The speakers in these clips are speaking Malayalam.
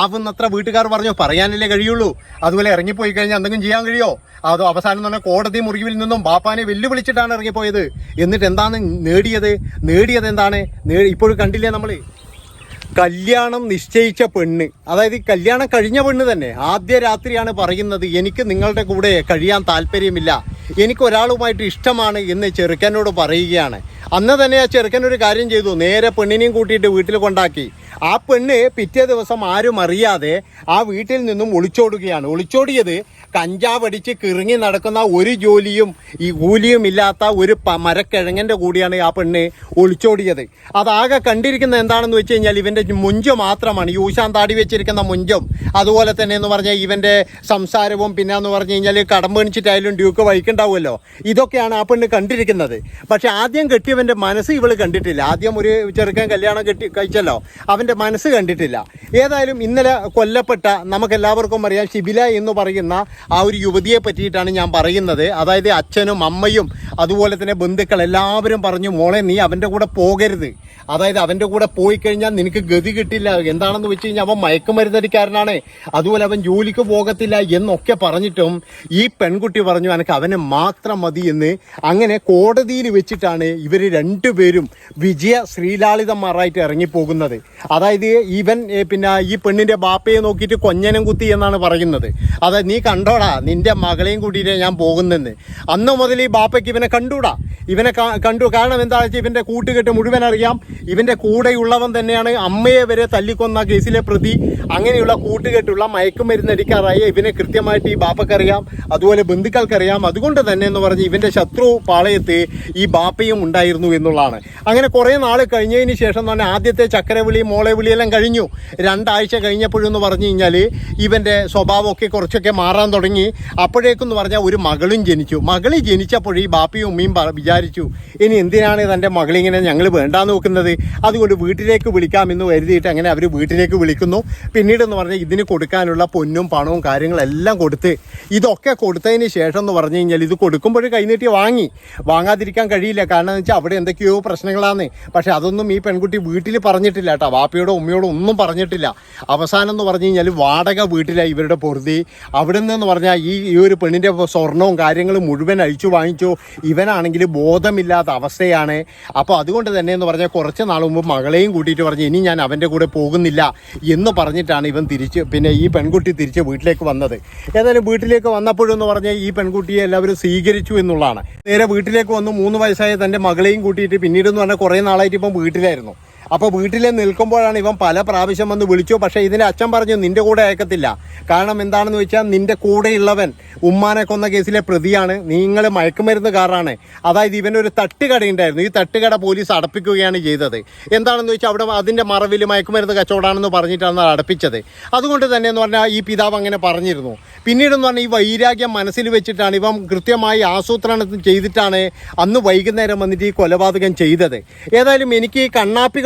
ആവുന്നത്ര വീട്ടുകാർ പറഞ്ഞു പറയാനല്ലേ കഴിയുള്ളൂ. അതുപോലെ ഇറങ്ങിപ്പോയി കഴിഞ്ഞാൽ എന്തെങ്കിലും ചെയ്യാൻ കഴിയോ? അതോ അവസാനം തന്നെ കോടതി മുറിവിൽ നിന്നും ബാപ്പാനെ വെല്ലുവിളിച്ചിട്ടാണ് ഇറങ്ങിപ്പോയത്. എന്നിട്ട് എന്താണ് നേടിയത്? നേടിയത് എന്താണ്? ഇപ്പോഴും കണ്ടില്ലേ നമ്മൾ കല്യാണം നിശ്ചയിച്ച പെണ്ണ്. അതായത് ഈ കല്യാണം കഴിഞ്ഞ പെണ്ണ് തന്നെ ആദ്യ രാത്രിയാണ് പറയുന്നത് എനിക്ക് നിങ്ങളുടെ കൂടെ കഴിയാൻ താല്പര്യമില്ല. എനിക്ക് ഒരാളുമായിട്ട് ഇഷ്ടമാണ് എന്ന് ചെറുക്കനോട് പറയുകയാണ്. അന്ന് തന്നെ ആ ചെറുക്കൻ ഒരു കാര്യം ചെയ്തു. നേരെ പെണ്ണിനെയും കൂട്ടിയിട്ട് വീട്ടിൽ കൊണ്ടാക്കി. ആ പെണ്ണ് പിറ്റേ ദിവസം ആരും അറിയാതെ ആ വീട്ടിൽ നിന്നും ഒളിച്ചോടുകയാണ്. ഒളിച്ചോടിയത് കഞ്ചാവ് അടിച്ച് കിറങ്ങി നടക്കുന്ന ഒരു ജോലിയും ഈ കൂലിയും ഇല്ലാത്ത ഒരു മരക്കിഴങ്ങന്റെ കൂടിയാണ് ആ പെണ്ണ് ഒളിച്ചോടിയത്. അതാകെ കണ്ടിരിക്കുന്ന എന്താണെന്ന് വെച്ച് കഴിഞ്ഞാൽ ഇവന്റെ മുഞ്ച് മാത്രമാണ്. ഈ ഊശാൻ താടി വെച്ചിരിക്കുന്ന മുഞ്ചും അതുപോലെ തന്നെ എന്ന് പറഞ്ഞാൽ ഇവന്റെ സംസാരവും പിന്നെ എന്ന് പറഞ്ഞു കഴിഞ്ഞാൽ കടം കണിച്ചിട്ടായാലും ഡ്യൂക്ക് വഹിക്കണ്ടാവുമല്ലോ ഇതൊക്കെയാണ് ആ പെണ്ണ് കണ്ടിരിക്കുന്നത്. പക്ഷേ ആദ്യം കെട്ടിയവന്റെ മനസ്സ് ഇവൾ കണ്ടിട്ടില്ല. ആദ്യം ഒരു ചെറുക്കൻ കല്യാണം കെട്ടി കഴിച്ചല്ലോ. അവന്റെ മനസ്സ് കണ്ടിട്ടില്ല. ഏതായാലും ഇന്നലെ കൊല്ലപ്പെട്ട നമുക്കെല്ലാവർക്കും അറിയാം ഷിബില എന്ന് പറയുന്ന ആ ഒരു യുവതിയെ പറ്റിയിട്ടാണ് ഞാൻ പറയുന്നത്. അതായത് അച്ഛനും അമ്മയും അതുപോലെ തന്നെ ബന്ധുക്കൾ എല്ലാവരും പറഞ്ഞു മോളെ നീ അവന്റെ കൂടെ പോകരുത്. അതായത് അവന്റെ കൂടെ പോയി കഴിഞ്ഞാൽ നിനക്ക് ഗതി കിട്ടില്ല. എന്താണെന്ന് വെച്ച് കഴിഞ്ഞാൽ അവൻ മയക്കുമരുന്നടിക്കാരനാണ്. അതുപോലെ അവൻ ജോലിക്ക് പോകത്തില്ല എന്നൊക്കെ പറഞ്ഞിട്ടും ഈ പെൺകുട്ടി പറഞ്ഞു എനിക്ക് അവനെ മാത്രം മതി എന്ന് അങ്ങനെ കോടതിയിൽ വെച്ചിട്ടാണ് ഇവർ രണ്ടുപേരും വിജയ ശ്രീലാളിതന്മാരായിട്ട് ഇറങ്ങിപ്പോകുന്നത്. അതായത് ഈവൻ പിന്നെ ഈ പെണ്ണിന്റെ ബാപ്പയെ നോക്കിയിട്ട് കൊഞ്ഞനം കുത്തി എന്നാണ് പറയുന്നത്. അതായത് നീ കണ്ടോടാ നിന്റെ മകളെയും കൂട്ടിയിട്ട് ഞാൻ പോകുന്നെന്ന്. അന്ന് മുതൽ ഈ ബാപ്പയ്ക്ക് ഇവനെ കണ്ടൂടാ. ഇവനെ കണ്ടു. കാരണം എന്താണെന്ന് വെച്ചാൽ ഇവന്റെ കൂട്ടുകെട്ട് മുഴുവൻ അറിയാം. ഇവന്റെ കൂടെയുള്ളവൻ തന്നെയാണ് അമ്മയെ വരെ തല്ലിക്കൊന്ന കേസിലെ പ്രതി. അങ്ങനെയുള്ള കൂട്ടുകെട്ടുള്ള മയക്കുമരുന്നടിക്കാറായ ഇവനെ കൃത്യമായിട്ട് ഈ ബാപ്പക്കറിയാം. അതുപോലെ ബന്ധുക്കൾക്കറിയാം. അതുകൊണ്ട് തന്നെ എന്ന് പറഞ്ഞ് ഇവന്റെ ശത്രു പാളയത്ത് ഈ ബാപ്പയും ഉണ്ടായിരുന്നു എന്നുള്ളതാണ്. അങ്ങനെ കുറേ നാൾ കഴിഞ്ഞതിന് ശേഷം തന്നെ ആദ്യത്തെ ചക്കരവിളി മോളെ വിളിയെല്ലാം കഴിഞ്ഞു. രണ്ടാഴ്ച കഴിഞ്ഞപ്പോഴെന്ന് പറഞ്ഞു കഴിഞ്ഞാൽ ഇവന്റെ സ്വഭാവമൊക്കെ കുറച്ചൊക്കെ മാറാൻ തുടങ്ങി. അപ്പോഴേക്കെന്ന് പറഞ്ഞാൽ ഒരു മകളും ജനിച്ചു. മകളി ജനിച്ചപ്പോൾ ഈ ബാപ്പയും ഉമ്മയും വിചാരിച്ചു ഇനി എന്തിനാണ് തന്റെ മകളിങ്ങനെ ഞങ്ങൾ വേണ്ടാന്ന് നോക്കുന്നത്? അതുകൊണ്ട് വീട്ടിലേക്ക് വിളിക്കാമെന്ന് കരുതിയിട്ട് അങ്ങനെ അവർ വീട്ടിലേക്ക് വിളിക്കുന്നു. പിന്നീടെന്ന് പറഞ്ഞാൽ ഇതിന് കൊടുക്കാനുള്ള പൊന്നും പണവും കാര്യങ്ങളെല്ലാം കൊടുത്ത് ഇതൊക്കെ കൊടുത്തതിന് ശേഷം എന്ന് പറഞ്ഞു കഴിഞ്ഞാൽ ഇത് കൊടുക്കുമ്പോൾ കൈനീട്ടി വാങ്ങി. വാങ്ങാതിരിക്കാൻ കഴിയില്ല. കാരണം എന്ന് വെച്ചാൽ അവിടെ എന്തൊക്കെയോ പ്രശ്നങ്ങളാണ് പക്ഷേ അതൊന്നും ഈ പെൺകുട്ടി വീട്ടിൽ പറഞ്ഞിട്ടില്ല കേട്ടോ. വാപ്പയോടോ ഉമ്മയോടോ ഒന്നും പറഞ്ഞിട്ടില്ല. അവസാനം എന്ന് പറഞ്ഞു കഴിഞ്ഞാൽ വാടക വീട്ടിലാണ് ഇവരുടെ പൊറുതി. അവിടെ നിന്നെന്ന് പറഞ്ഞാൽ ഈ ഈ ഒരു പെണ്ണിന്റെ സ്വർണവും കാര്യങ്ങളും മുഴുവൻ അഴിച്ചു വാങ്ങിച്ചു. ഇവനാണെങ്കിൽ ബോധമില്ലാത്ത അവസ്ഥയാണ്. അപ്പോൾ അതുകൊണ്ട് തന്നെ എന്ന് പറഞ്ഞാൽ കുറച്ച് നാൾ മുമ്പ് മകളെയും കൂട്ടിയിട്ട് പറഞ്ഞു ഇനി ഞാൻ അവന്റെ കൂടെ പോകുന്നില്ല എന്ന് പറഞ്ഞിട്ടാണ് ഇവൻ തിരിച്ച് പിന്നെ ഈ പെൺകുട്ടി തിരിച്ച് വീട്ടിലേക്ക് വന്നത്. ഏതായാലും വീട്ടിലേക്ക് വന്നപ്പോഴെന്ന് പറഞ്ഞാൽ ഈ പെൺകുട്ടിയെ എല്ലാവരും സ്വീകരിച്ചു എന്നുള്ളതാണ്. നേരെ വീട്ടിലേക്ക് വന്ന് മൂന്ന് വയസ്സായ തന്റെ മകളെയും കൂട്ടിയിട്ട് പിന്നീട് എന്ന് പറഞ്ഞാൽ കുറേ നാളായിട്ട് ഇപ്പം വീട്ടിലായിരുന്നു. അപ്പോൾ വീട്ടിൽ നിൽക്കുമ്പോഴാണ് ഇവൻ പല പ്രാവശ്യം വന്ന് വിളിച്ചു. പക്ഷേ ഇതിന്റെ അച്ഛൻ പറഞ്ഞു നിന്റെ കൂടെ അയക്കത്തില്ല. കാരണം എന്താണെന്ന് വെച്ചാൽ നിന്റെ കൂടെയുള്ളവൻ ഉമ്മാനെ കൊന്ന കേസിലെ പ്രതിയാണ്. നിങ്ങൾ മയക്കുമരുന്നുകാരാണ് അതായത് ഇവനൊരു തട്ടുകട ഉണ്ടായിരുന്നു. ഈ തട്ടുകട പോലീസ് അടപ്പിക്കുകയാണ് ചെയ്തത്. എന്താണെന്ന് വെച്ചാൽ അവിടെ അതിന്റെ മറവിൽ മയക്കുമരുന്ന് കച്ചവടമാണെന്ന് പറഞ്ഞിട്ടാണ് അടപ്പിച്ചത്. അതുകൊണ്ട് തന്നെ എന്ന് പറഞ്ഞാൽ ഈ പിതാവ് അങ്ങനെ പറഞ്ഞിരുന്നു. പിന്നീടെന്ന് പറഞ്ഞാൽ ഈ വൈരാഗ്യം മനസ്സിൽ വെച്ചിട്ടാണ് ഇവൻ കൃത്യമായി ആസൂത്രണം ചെയ്തിട്ടാണ് അന്ന് വൈകുന്നേരം വന്നിട്ട് ഈ കൊലപാതകം ചെയ്തത്. ഏതായാലും എനിക്ക് ഈ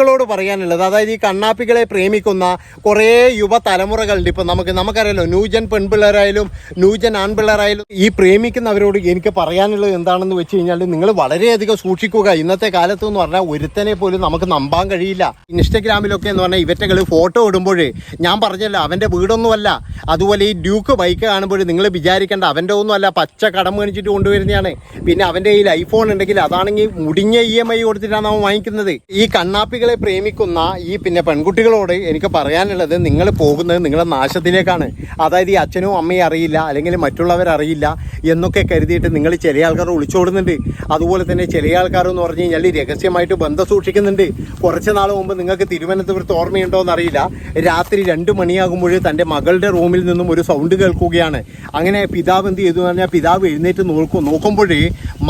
കണ്ണാപ്പികളോട് പറയാനുള്ളത് അതായത് ഈ കണ്ണാപ്പികളെ പ്രേമിക്കുന്ന കുറേ യുവതലമുറകളുണ്ട്. ഇപ്പം നമുക്ക് നമുക്കറിയാലോ ന്യൂജൻ പെൺപിള്ളേരായാലും ന്യൂജൻ ആൺപിള്ളേരായാലും ഈ പ്രേമിക്കുന്നവരോട് എനിക്ക് പറയാനുള്ളത് എന്താണെന്ന് വെച്ച് കഴിഞ്ഞാൽ നിങ്ങൾ വളരെയധികം സൂക്ഷിക്കുക. ഇന്നത്തെ കാലത്ത് എന്ന് പറഞ്ഞാൽ ഒരുത്തനെ പോലും നമുക്ക് നമ്പാൻ കഴിയില്ല. ഇൻസ്റ്റഗ്രാമിലൊക്കെ എന്ന് പറഞ്ഞാൽ ഇവറ്റകൾ ഫോട്ടോ ഇടുമ്പോൾ ഞാൻ പറഞ്ഞല്ലോ അവന്റെ വീടൊന്നുമല്ല. അതുപോലെ ഈ ഡ്യൂക്ക് ബൈക്ക് കാണുമ്പോൾ നിങ്ങൾ വിചാരിക്കേണ്ട അവന്റെ ഒന്നുമല്ല പച്ച കടം മേടിച്ചിട്ട് കൊണ്ടുവരുന്നതാണ്. പിന്നെ അവന്റെ കയ്യിൽ ഐഫോൺ ഉണ്ടെങ്കിൽ അതാണെങ്കിൽ മുടിഞ്ഞ ഇ എം ഐ കൊടുത്തിട്ടാണ് അവൻ വാങ്ങിക്കുന്നത്. ഈ കണ്ണാപ്പികളെ പ്രേമിക്കുന്ന ഈ പിന്നെ പെൺകുട്ടികളോട് എനിക്ക് പറയാനുള്ളത് നിങ്ങൾ പോകുന്നത് നിങ്ങളുടെ നാശത്തിലേക്കാണ്. അതായത് ഈ അച്ഛനും അമ്മയും അറിയില്ല അല്ലെങ്കിൽ മറ്റുള്ളവരറിയില്ല എന്നൊക്കെ കരുതിയിട്ട് നിങ്ങൾ ചില ആൾക്കാർ ഒളിച്ചോടുന്നുണ്ട്. അതുപോലെ തന്നെ ചില ആൾക്കാർ എന്ന് പറഞ്ഞു കഴിഞ്ഞാൽ രഹസ്യമായിട്ട് ബന്ധം സൂക്ഷിക്കുന്നുണ്ട്. കുറച്ച് നാൾ മുമ്പ് നിങ്ങൾക്ക് തിരുവനന്തപുരത്ത് ഓർമ്മയുണ്ടോ എന്നറിയില്ല. രാത്രി രണ്ട് മണിയാകുമ്പോൾ തന്റെ മകളുടെ റൂമിൽ നിന്നും ഒരു സൗണ്ട് കേൾക്കുകയാണ്. അങ്ങനെ പിതാവ് എന്ത് ചെയ്തു പറഞ്ഞാൽ പിതാവ് എഴുന്നേറ്റ് നോക്കും നോക്കുമ്പോൾ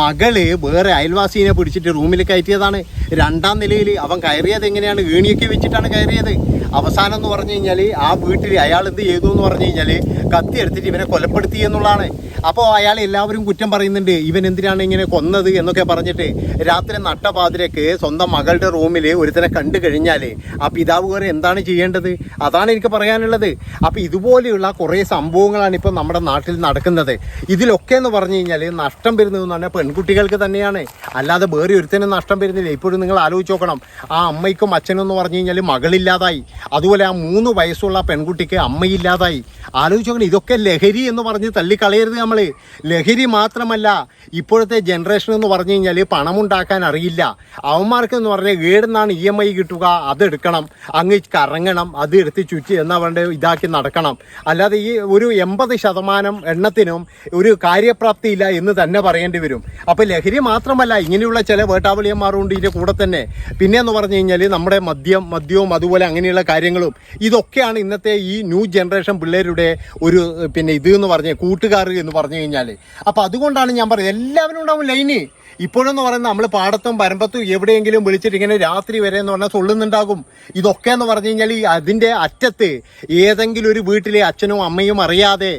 മകൾ വേറെ അയൽവാസീനെ പിടിച്ചിട്ട് റൂമിൽ കയറ്റിയതാണ്. രണ്ടാം നിലയിൽ അവൻ കയറിയത് എങ്ങനെയാണ്? ഏണിയൊക്കെ വെച്ചിട്ടാണ് കയറിയത്. അവസാനം എന്ന് പറഞ്ഞു കഴിഞ്ഞാൽ ആ വീട്ടിൽ അയാൾ എന്ത് ചെയ്തു എന്ന് പറഞ്ഞു കഴിഞ്ഞാൽ കത്തി എടുത്തിട്ട് ഇവനെ കൊലപ്പെടുത്തി എന്നുള്ളതാണ്. അപ്പോൾ അയാൾ എല്ലാവരും കുറ്റം പറയുന്നുണ്ട്. ഇവൻ എന്തിനാണ് ഇങ്ങനെ കൊന്നത് എന്നൊക്കെ പറഞ്ഞിട്ട് രാത്രി നട്ടപാതിരക്ക് സ്വന്തം മകളുടെ റൂമിൽ ഒരുത്തനെ കണ്ടു കഴിഞ്ഞാൽ ആ പിതാവ് കയറി എന്താണ് ചെയ്യേണ്ടത്? അതാണ് എനിക്ക് പറയാനുള്ളത്. അപ്പോൾ ഇതുപോലെയുള്ള കുറേ സംഭവങ്ങളാണ് ഇപ്പോൾ നമ്മുടെ നാട്ടിൽ നടക്കുന്നത്. ഇതിലൊക്കെ എന്ന് പറഞ്ഞു കഴിഞ്ഞാൽ നഷ്ടം വരുന്നതെന്ന് പറഞ്ഞാൽ പെൺകുട്ടികൾക്ക് തന്നെയാണ്. അല്ലാതെ വേറെ ഒരുത്തനും നഷ്ടം വരുന്നില്ല. ഇപ്പോഴും നിങ്ങൾ ആലോചിച്ച് നോക്കണം. ആ അമ്മയ്ക്കും അച്ഛനും എന്ന് പറഞ്ഞു കഴിഞ്ഞാൽ മകളില്ലാതായി. അതുപോലെ ആ മൂന്ന് വയസ്സുള്ള പെൺകുട്ടിക്ക് അമ്മയില്ലാതായി. ആലോചിച്ചോക്കണം ഇതൊക്കെ ലഹരി എന്ന് പറഞ്ഞ് തള്ളിക്കളയരുത് നമ്മൾ ലഹരി മാത്രമല്ല ഇപ്പോഴത്തെ ജനറേഷൻ എന്ന് പറഞ്ഞു കഴിഞ്ഞാൽ പണമുണ്ടാക്കാൻ അറിയില്ല. അവന്മാർക്ക് എന്ന് പറഞ്ഞാൽ ഏടുന്നാണ് ഇ എം ഐ കിട്ടുക അതെടുക്കണം അങ്ങ് കറങ്ങണം അത് എടുത്ത് ചുറ്റി എന്നാ വേണ്ട ഇതാക്കി നടക്കണം. അല്ലാതെ ഈ ഒരു എൺപത് ശതമാനം എണ്ണത്തിനും ഒരു കാര്യപ്രാപ്തിയില്ല എന്ന് തന്നെ പറയേണ്ടി വരും. അപ്പോൾ ലഹരി മാത്രമല്ല ഇങ്ങനെയുള്ള ചില വേട്ടാവളിയന്മാരുണ്ട് ഇതിന്റെ കൂടെ തന്നെ. പിന്നെ എന്ന് പറഞ്ഞു കഴിഞ്ഞാൽ നമ്മുടെ മദ്യം മദ്യവും അതുപോലെ അങ്ങനെയുള്ള കാര്യങ്ങളും. ഇതൊക്കെയാണ് ഇന്നത്തെ ഈ ന്യൂ ജനറേഷൻ പിള്ളേരുടെ ഒരു പിന്നെ ഇത് എന്ന് പറഞ്ഞ കൂട്ടുകാർ എന്ന് പറഞ്ഞു കഴിഞ്ഞാൽ അപ്പോൾ അതുകൊണ്ടാണ് ഞാൻ പറയുന്നത്. എല്ലാവരും ഉണ്ടാവും ലൈന്. ഇപ്പോഴെന്ന് പറയുന്നത് നമ്മൾ പാടത്തും പരമ്പത്തും എവിടെയെങ്കിലും വിളിച്ചിട്ട് ഇങ്ങനെ രാത്രി വരെ എന്ന് പറഞ്ഞാൽ സൊള്ളുന്നുണ്ടാകും ഇതൊക്കെ എന്ന് പറഞ്ഞു കഴിഞ്ഞാൽ ഈ അതിന്റെ അറ്റത്ത് ഏതെങ്കിലും ഒരു വീട്ടിലെ അച്ഛനും അമ്മയും അറിയാതെ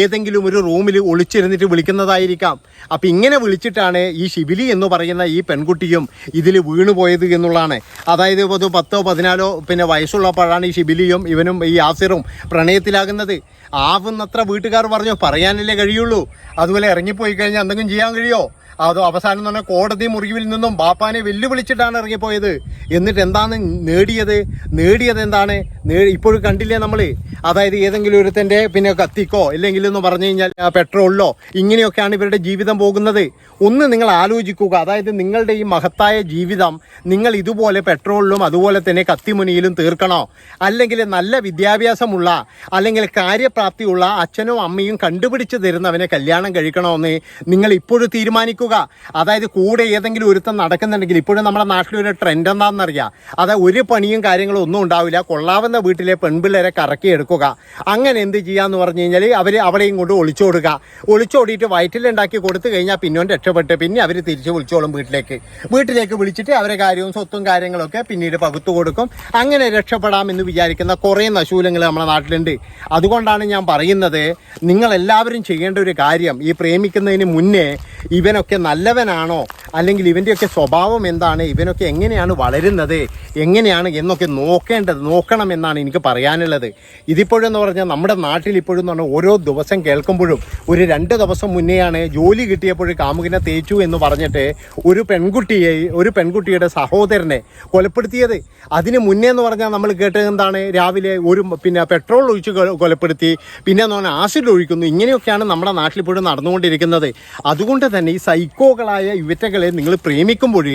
ഏതെങ്കിലും ഒരു റൂമിൽ ഒളിച്ചിരുന്നിട്ട് വിളിക്കുന്നതായിരിക്കാം. അപ്പം ഇങ്ങനെ വിളിച്ചിട്ടാണ് ഈ ശിബിലി എന്ന് പറയുന്ന ഈ പെൺകുട്ടിയും ഇതിൽ വീണുപോയത് എന്നുള്ളതാണ്. അതായത് ഒരു പത്തോ പതിനാലോ പിന്നെ വയസ്സുള്ളപ്പോഴാണ് ഈ ശിബിലിയും ഇവനും ഈ ആസിറും പ്രണയത്തിലാകുന്നത്. ആവുന്നത്ര വീട്ടുകാർ പറഞ്ഞു പറയാനല്ലേ കഴിയുള്ളൂ. അതുപോലെ ഇറങ്ങിപ്പോയി കഴിഞ്ഞാൽ എന്തെങ്കിലും ചെയ്യാൻ കഴിയോ? അതോ അവസാനം എന്ന് പറഞ്ഞാൽ കോടതി മുറിവിൽ നിന്നും ബാപ്പാനെ വെല്ലുവിളിച്ചിട്ടാണ് ഇറങ്ങിപ്പോയത്. എന്നിട്ട് എന്താണ് നേടിയത്? നേടിയത് എന്താണ്? ഇപ്പോഴും കണ്ടില്ലേ നമ്മൾ അതായത് ഏതെങ്കിലും ഒരുത്തന്റെ പിന്നെ കത്തിക്കോ അല്ലെങ്കിൽ എന്ന് പറഞ്ഞു കഴിഞ്ഞാൽ പെട്രോളിലോ ഇങ്ങനെയൊക്കെയാണ് ഇവരുടെ ജീവിതം പോകുന്നത്. ഒന്ന് നിങ്ങൾ ആലോചിക്കുക. അതായത് നിങ്ങളുടെ ഈ മഹത്തായ ജീവിതം നിങ്ങൾ ഇതുപോലെ പെട്രോളിലും അതുപോലെ തന്നെ കത്തിമുനിയിലും തീർക്കണോ? അല്ലെങ്കിൽ നല്ല വിദ്യാഭ്യാസമുള്ള അല്ലെങ്കിൽ കാര്യപ്രാപ്തിയുള്ള അച്ഛനും അമ്മയും കണ്ടുപിടിച്ച് തരുന്നവനെ കല്യാണം കഴിക്കണമെന്ന് നിങ്ങൾ ഇപ്പോഴും തീരുമാനിക്കുക. അതായത് കൂടെ ഏതെങ്കിലും ഒരുത്തം നടക്കുന്നുണ്ടെങ്കിൽ ഇപ്പോഴും നമ്മുടെ നാട്ടിലൊരു ട്രെൻഡ് എന്താണെന്നറിയാം. അതായത് ഒരു പണിയും കാര്യങ്ങളും ഒന്നും ഉണ്ടാവില്ല. കൊള്ളാവുന്ന വീട്ടിലെ പെൺപിള്ളേരെ കറക്കി എടുക്കുക. അങ്ങനെ എന്ത് ചെയ്യാന്ന് പറഞ്ഞു കഴിഞ്ഞാൽ അവർ അവളെയും കൊണ്ട് ഒളിച്ചോടുക. ഒളിച്ചോടിയിട്ട് വയറ്റിലുണ്ടാക്കി കൊടുത്തു കഴിഞ്ഞാൽ പിന്നോൻ രക്ഷപ്പെട്ട് പിന്നെ അവർ തിരിച്ച് വിളിച്ചോളും വീട്ടിലേക്ക്. വീട്ടിലേക്ക് വിളിച്ചിട്ട് അവരെ കാര്യവും സ്വത്തും കാര്യങ്ങളൊക്കെ പിന്നീട് പകുത്തു കൊടുക്കും. അങ്ങനെ രക്ഷപ്പെടാമെന്ന് വിചാരിക്കുന്ന കുറേ നശൂലങ്ങൾ നമ്മുടെ നാട്ടിലുണ്ട്. അതുകൊണ്ടാണ് ഞാൻ പറയുന്നത് നിങ്ങളെല്ലാവരും ചെയ്യേണ്ട ഒരു കാര്യം ഈ പ്രേമിക്കുന്നതിന് മുന്നേ ഇവനൊക്കെ നല്ലവനാണോ? അല്ലെങ്കിൽ ഇവന്റെയൊക്കെ സ്വഭാവം എന്താണ്? ഇവനൊക്കെ എങ്ങനെയാണ് വളരുന്നത്? എങ്ങനെയാണ് എന്നൊക്കെ നോക്കേണ്ടത് നോക്കണം എന്നാണ് എനിക്ക് പറയാനുള്ളത്. ഇതിപ്പോഴെന്ന് പറഞ്ഞാൽ നമ്മുടെ നാട്ടിൽ ഇപ്പോഴും എന്ന് പറഞ്ഞാൽ ഓരോ ദിവസം കേൾക്കുമ്പോഴും ഒരു രണ്ട് ദിവസം മുന്നെയാണ് ജോലി കിട്ടിയപ്പോൾ കാമുകിനെ തേച്ചു എന്ന് പറഞ്ഞിട്ട് ഒരു പെൺകുട്ടിയെ ഒരു പെൺകുട്ടിയുടെ സഹോദരനെ കൊലപ്പെടുത്തിയത്. അതിന് മുന്നേ എന്ന് പറഞ്ഞാൽ നമ്മൾ കേട്ടത് എന്താണ്? രാവിലെ ഒരു പിന്നെ പെട്രോൾ ഒഴിച്ച് കൊലപ്പെടുത്തി പിന്നെ എന്ന് പറഞ്ഞാൽ ആസിഡ് ഒഴിക്കുന്നു. ഇങ്ങനെയൊക്കെയാണ് നമ്മുടെ നാട്ടിൽ ഇപ്പോഴും നടന്നുകൊണ്ടിരിക്കുന്നത്. അതുകൊണ്ട് തന്നെ ഈ സൈക്കോകളായ ഇവറ്റകളെ നിങ്ങൾ പ്രേമിക്കുമ്പോൾ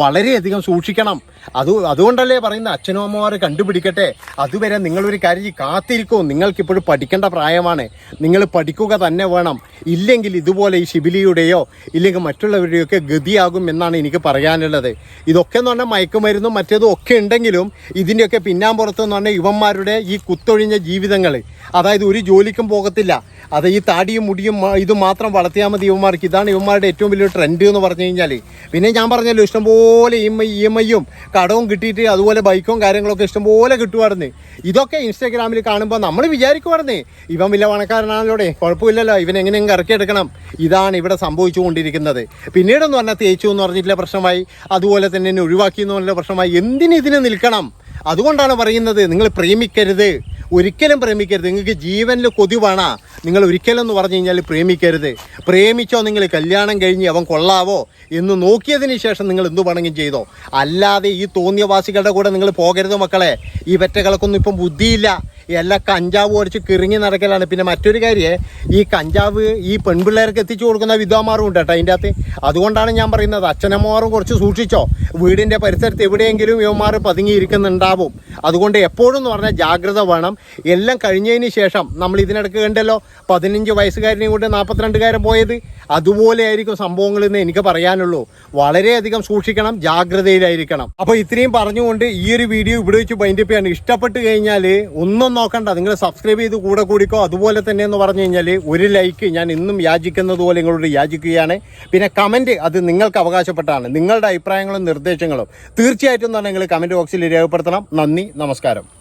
വളരെയധികം സൂക്ഷിക്കണം. അത് അതുകൊണ്ടല്ലേ പറയുന്ന അച്ഛനും അമ്മമാർ കണ്ടുപിടിക്കട്ടെ. അതുവരെ നിങ്ങളൊരു കാര്യം കാത്തിരിക്കോ. നിങ്ങൾക്കിപ്പോഴും പഠിക്കേണ്ട പ്രായമാണ്. നിങ്ങൾ പഠിക്കുക തന്നെ വേണം. ഇല്ലെങ്കിൽ ഇതുപോലെ ഈ ശിബിലിയുടെയോ ഇല്ലെങ്കിൽ മറ്റുള്ളവരുടെയോ ഒക്കെ ഗതിയാകും എന്നാണ് എനിക്ക് പറയാനുള്ളത്. ഇതൊക്കെ എന്ന് പറഞ്ഞാൽ മയക്കുമരുന്നും മറ്റേതും ഒക്കെ ഉണ്ടെങ്കിലും ഇതിന്റെയൊക്കെ പിന്നാമ്പുറത്ത് എന്ന് പറഞ്ഞാൽ യുവന്മാരുടെ ഈ കുത്തൊഴിഞ്ഞ ജീവിതങ്ങൾ. അതായത് ഒരു ജോലിക്കും പോകത്തില്ല. അത് ഈ താടിയും മുടിയും ഇതും മാത്രം വളർത്തിയാൽ മതി യുവന്മാർക്ക് ഇതാണ് യുവന്മാരുടെ ഏറ്റവും വലിയ ട്രെൻഡ് എന്ന് പറഞ്ഞു കഴിഞ്ഞാൽ പിന്നെ ഞാൻ പറഞ്ഞല്ലോ ഇഷ്ടംപോലെ E M I E M ഐയും കടവും കിട്ടിയിട്ട് അതുപോലെ ബൈക്കും കാര്യങ്ങളൊക്കെ ഇഷ്ടംപോലെ കിട്ടുമായിരുന്നു ഇതൊക്കെ ഇൻസ്റ്റാഗ്രാമിൽ കാണുമ്പോൾ നമ്മൾ വിചാരിക്കുമായിരുന്നേ ഇവൻ വലിയ പണക്കാരനാണല്ലോടെ കുഴപ്പമില്ലല്ലോ ഇവൻ എങ്ങനെയെങ്കിലും ഇറക്കിയെടുക്കണം ഇതാണ് ഇവിടെ സംഭവിച്ചുകൊണ്ടിരിക്കുന്നത്. പിന്നീടെന്ന് പറഞ്ഞാൽ തേച്ചു എന്ന് പറഞ്ഞിട്ടുള്ള പ്രശ്നമായി അതുപോലെ തന്നെ എന്നെ ഒഴിവാക്കി എന്ന് പറഞ്ഞ പ്രശ്നമായി എന്തിനു ഇതിന് നിൽക്കണം? അതുകൊണ്ടാണ് പറയുന്നത് നിങ്ങൾ പ്രേമിക്കരുത്. ഒരിക്കലും പ്രേമിക്കരുത്. നിങ്ങൾക്ക് ജീവനിൽ കൊതിവാണ. നിങ്ങൾ ഒരിക്കലും എന്ന് പറഞ്ഞു കഴിഞ്ഞാൽ പ്രേമിക്കരുത്. പ്രേമിച്ചോ നിങ്ങൾ കല്യാണം കഴിഞ്ഞ് അവൻ കൊള്ളാവോ എന്ന് നോക്കിയതിന് ശേഷം നിങ്ങൾ എന്തു വേണമെങ്കിലും ചെയ്തോ. അല്ലാതെ ഈ തോന്നിയവാസികളുടെ കൂടെ നിങ്ങൾ പോകരുത് മക്കളെ. ഈ വെറ്റകൾക്കൊന്നും ഇപ്പം ബുദ്ധിയില്ല. എല്ലാം കഞ്ചാവ് ഓടിച്ച് കിറങ്ങി നടക്കലാണ്. പിന്നെ മറ്റൊരു കാര്യേ ഈ കഞ്ചാവ് ഈ പെൺപിള്ളേർക്ക് എത്തിച്ചു കൊടുക്കുന്ന വിദ്വാന്മാരും ഉണ്ട് കേട്ടോ അതിന്റെ അകത്ത് അതുകൊണ്ടാണ് ഞാൻ പറയുന്നത് അച്ഛനമ്മമാരും കുറച്ച് സൂക്ഷിച്ചോ. വീടിന്റെ പരിസരത്ത് എവിടെയെങ്കിലും യുവമാർ പതുങ്ങിയിരിക്കുന്നുണ്ടാവും അതുകൊണ്ട് എപ്പോഴും എന്ന് പറഞ്ഞാൽ ജാഗ്രത വേണം. എല്ലാം കഴിഞ്ഞതിന് ശേഷം നമ്മൾ ഇതിനിടയ്ക്ക് കണ്ടല്ലോ പതിനഞ്ച് വയസ്സുകാരനെയും കൊണ്ട് നാൽപ്പത്തിരണ്ടുകാരൻ പോയത്. അതുപോലെ ആയിരിക്കും സംഭവങ്ങൾ എന്ന് എനിക്ക് പറയാനുള്ളൂ. വളരെയധികം സൂക്ഷിക്കണം ജാഗ്രതയിലായിരിക്കണം. അപ്പോൾ ഇത്രയും പറഞ്ഞുകൊണ്ട് ഈ ഒരു വീഡിയോ ഇവിടെ വെച്ച് ബൈൻഡപ്പ് ഇഷ്ടപ്പെട്ട് കഴിഞ്ഞാൽ ഒന്നും നോക്കണ്ട. നിങ്ങൾ സബ്സ്ക്രൈബ് ചെയ്ത് കൂടെ കൂടിക്കോ. അതുപോലെ തന്നെ എന്ന് പറഞ്ഞു കഴിഞ്ഞാൽ ഒരു ലൈക്ക് ഞാൻ ഇന്നും യാചിക്കുന്നത് പോലെ നിങ്ങളോട് യാചിക്കുകയാണ്. പിന്നെ കമന്റ് അത് നിങ്ങൾക്ക് അവകാശപ്പെട്ടാണ്. നിങ്ങളുടെ അഭിപ്രായങ്ങളും നിർദ്ദേശങ്ങളും തീർച്ചയായിട്ടും തന്നെ നിങ്ങൾ കമന്റ് ബോക്സിൽ രേഖപ്പെടുത്തണം. നന്ദി നമസ്കാരം.